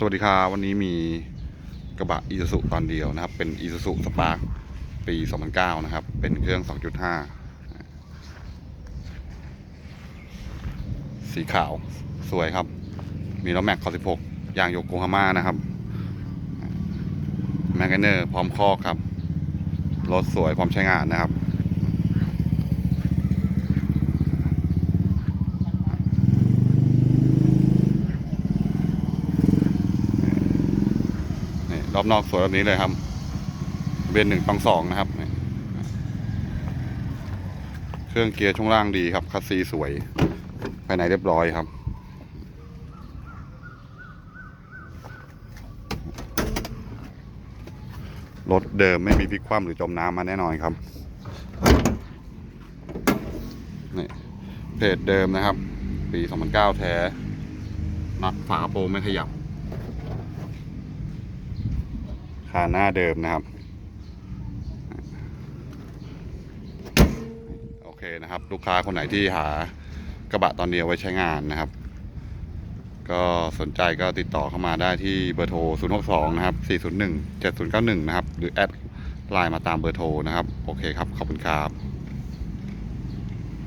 สวัสดีครับวันนี้มีกระบะอี u z u ตอนเดียวนะครับ เป็น i s u z u Spark ปี 2009 นะครับ เป็นเครื่อง 2.5 สีขาวสวยครับ มีล้อแม็กคอ16ยางโยโกฮาม่านะครับ แมกเนอร์พร้อมคอกครับ รถสวยพร้อมใช้งานนะครับ นี่ รอบนอกสวยแบบนี้เลยครับเบนหนึ่งปังสองนะครับ เครื่องเกียร์ช่วงล่างดีครับคัสซีสวยภายในเรียบร้อยครับ รถเดิมไม่มีพลิกคว่ำหรือจมน้ำมาแน่นอนครับนี่เพจเดิมนะครับ ปี 2009 แท้น็อตฝากระโปรงไม่ขยับ คาหน้าเดิมนะครับ โอเคนะครับ ลูกค้าคนไหนที่หากระบะตอนเดียวไว้ใช้งานนะครับ ก็สนใจก็ติดต่อเข้ามาได้ที่เบอร์โทร 062 นะครับ 401 7091 นะครับ หรือแอดไลน์มาตามเบอร์โทรนะครับ โอเคครับ ขอบคุณครับ